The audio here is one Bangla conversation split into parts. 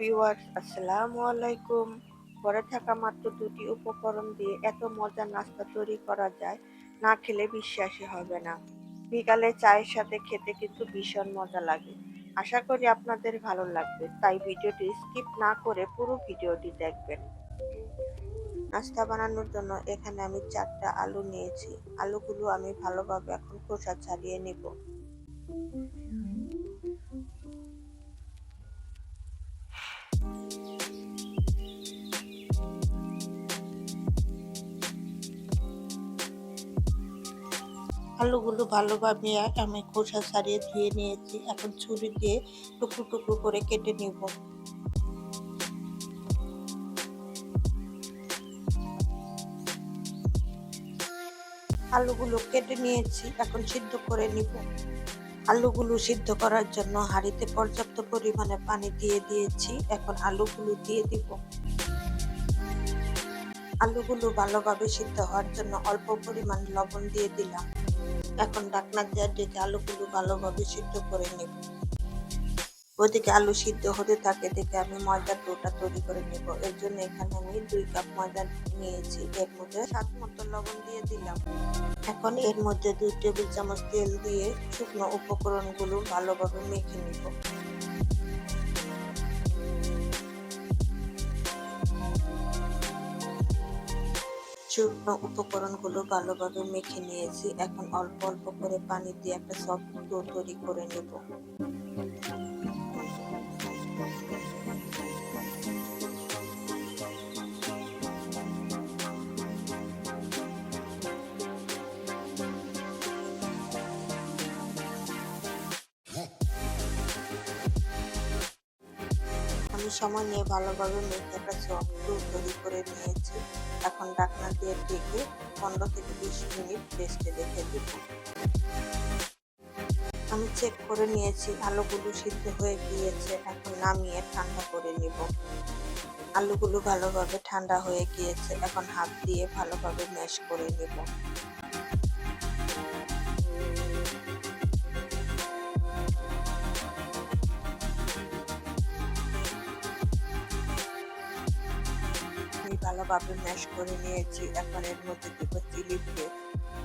ভিউয়ার্স আসসালামু আলাইকুম। ঘরে থাকা মাত্র দুটি উপকরণ দিয়ে এত মজার নাস্তা তৈরি করা যায়, না খেলে বিশ্বাসই হবে না। বিকালে চায়ের সাথে খেতে কিন্তু ভীষণ মজা লাগে। আশা করি আপনাদের ভালো লাগবে, তাই ভিডিওটি স্কিপ না করে পুরো ভিডিওটি দেখবেন। নাস্তা বানানোর জন্য এখানে আমি চারটা আলু নিয়েছি। আলুগুলো আমি ভালোভাবে এখন খোসা ছাড়িয়ে নিব। আলুগুলো ভালোভাবে আমি খোসা ছাড়িয়ে ধুয়ে নিয়েছি। এখন ছুরি দিয়ে টুকরো টুকরো করে কেটে নিব। আলুগুলো কেটে নিয়েছি, এখন সিদ্ধ করে নিব। আলুগুলো সিদ্ধ করার জন্য হাঁড়িতে পর্যাপ্ত পরিমাণে পানি দিয়ে দিয়েছি। এখন আলুগুলো দিয়ে দিব। আলুগুলো ভালোভাবে সিদ্ধ হওয়ার জন্য অল্প পরিমাণ লবণ দিয়ে দিলাম। এখন ঢাকনা দিয়ে ডেকে আলুগুলো ভালোভাবে সিদ্ধ করে নেব। ওইদিকে আলু সিদ্ধ হতে থাকে, দেখে আমি ময়দার ডোটা তৈরি করে নেব। এর জন্য এখানে আমি দুই কাপ ময়দা নিয়েছি। এর মধ্যে স্বাদ মতো লবণ দিয়ে দিলাম। এখন এর মধ্যে দুই টেবিল চামচ তেল দিয়ে শুকনো উপকরণগুলো ভালোভাবে মেখে নিব। শুকনো উপকরণগুলো ভালোভাবে মেখে নিয়েছি। এখন অল্প অল্প করে পানি দিয়ে একটা সফট ডো তৈরি করে নেব। সময় নিয়ে ভালোভাবে মেখে একটা সফট তৈরি করে নিয়েছি। এখন ডাকনা দিয়ে ঢেকে পনেরো থেকে বিশ মিনিট রেস্টে রেখে দিব। আমি চেক করে নিয়েছি, আলুগুলো সিদ্ধ হয়ে গিয়েছে। এখন নামিয়ে ঠান্ডা করে নিব। আলুগুলো ভালোভাবে ঠান্ডা হয়ে গিয়েছে। এখন হাত দিয়ে ভালোভাবে ম্যাশ করে নেব। আমি ভালোভাবে ম্যাশ করে নিয়েছি। এখন এর মধ্যে দিব চিলি ফ্লেক্স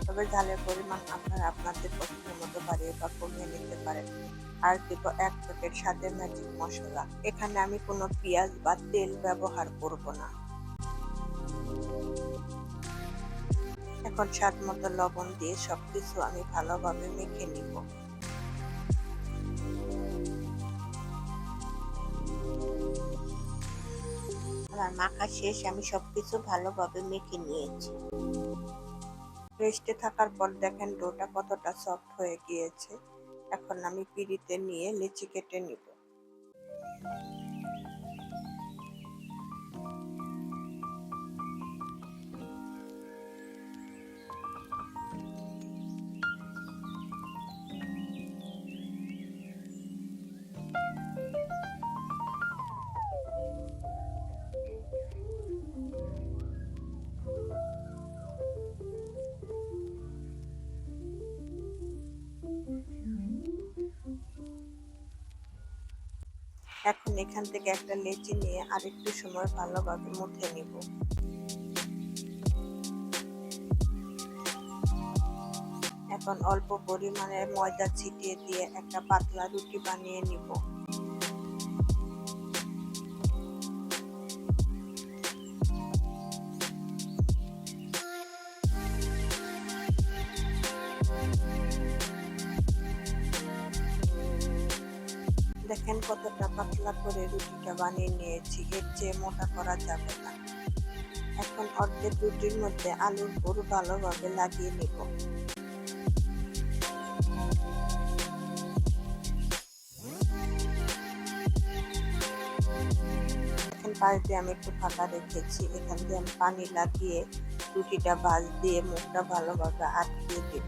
তবে ঝালের পরিমাণ আপনারা আপনাদের পছন্দ মতো বাড়িয়ে বা কমিয়ে নিতে পারেন। আর দিব এক প্যাকেট স্বাদের ম্যাজিক মশলা। এখানে আমি কোনো পেঁয়াজ বা তেল ব্যবহার করব না। এখন স্বাদ মতো লবণ দিয়ে সবকিছু আমি ভালোভাবে মেখে নিব। আমার মাখা শেষ, আমি সবকিছু ভালোভাবে মেখে নিয়েছি। রেস্টে থাকার পর দেখেন ডোটা কতটা সফট হয়ে গিয়েছে। এখন আমি পিড়িতে নিয়ে লিচি কেটে নিব। এখন এখান থেকে একটা লেচি নিয়ে আরেকটু সময় ভালোভাবে মুখে নিব। এখন অল্প পরিমাণে ময়দা ছিটিয়ে দিয়ে একটা পাতলা রুটি বানিয়ে নিব। দেখেন কতটা পাতলা করে রুটিটা বানিয়ে নিয়েছি, এর চেয়ে মোটা করা যাবে না। এখন অর্ধেক রুটির মধ্যে আলুর পুর ভালোভাবে লাগিয়ে নিব। পাশ দিয়ে আমি একটু ফাঁকা রেখেছি, এখান দিয়ে আমি পানি লাগিয়ে রুটিটা ভাজ দিয়ে মুখটা ভালোভাবে আটকিয়ে দিব,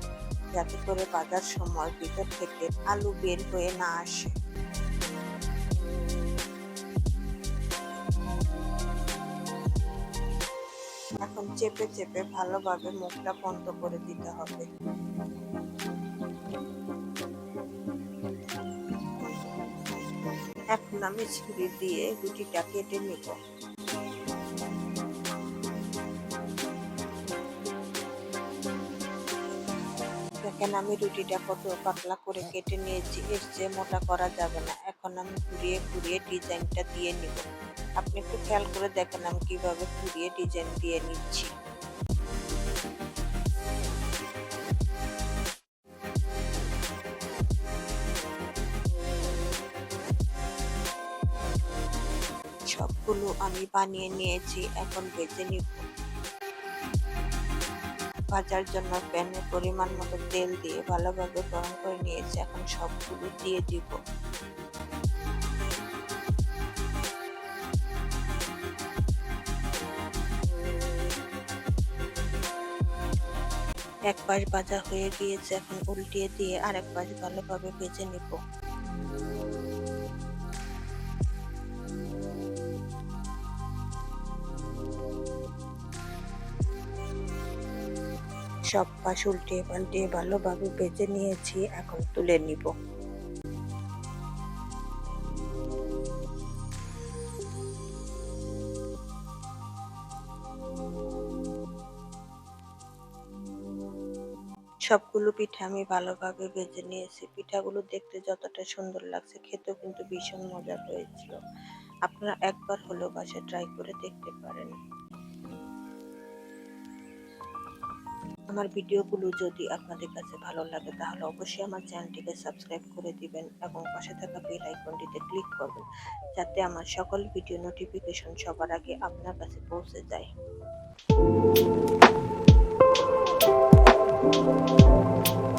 যাতে করে বাজার সময় ভিতর থেকে আলু বের হয়ে না আসে। চেপে চেপে ভালোভাবে মুখটা বন্ধ করে দিতে হবে। এখন আমি ছুরি দিয়ে রুটিটা কেটে নিব। দেখেন আমি রুটিটা কত পাতলা করে কেটে নিয়েছি, এর চেয়ে মোটা করা যাবে না। এখন আমি ঘুরিয়ে ঘুরিয়ে ডিজাইনটা দিয়ে নিব। আপনি একটু খেয়াল করে দেখেন আমি কীভাবে ঘুরিয়ে ডিজাইন দিয়ে নিচ্ছি। সবগুলো আমি বানিয়ে নিয়েছি, এখন ভেজে নিব। ভাজার জন্য প্যানে পরিমাণ মতো তেল দিয়ে ভালোভাবে গরম করে নিয়েছি, এখন সবগুলো দিয়ে দিব। এক পাশ বাজা হয়ে গিয়েছে, এখন উল্টিয়ে দিয়ে আরেক পাশ ভালোভাবে ভেজে নিব। সব পাশ উল্টিয়ে পাল্টে ভালোভাবে ভেজে নিয়েছি, এখন তুলে নিব। সবগুলো পিঠা আমি ভালোভাবে ভেজে নিয়েছি। পিঠাগুলো দেখতে যতটা সুন্দর লাগছে, খেতেও কিন্তু ভীষণ মজার হয়েছিল। আপনারা একবার হলেও বাসায় ট্রাই করে দেখতে পারেন। আমার ভিডিওগুলো যদি আপনাদের কাছে ভালো লাগে, তাহলে অবশ্যই আমার চ্যানেলটিকে সাবস্ক্রাইব করে দিবেন এবং পাশে থাকা বেল আইকনটিতে ক্লিক করবেন, যাতে আমার সকল ভিডিও নোটিফিকেশন সবার আগে আপনার কাছে পৌঁছে যায়। Thank you.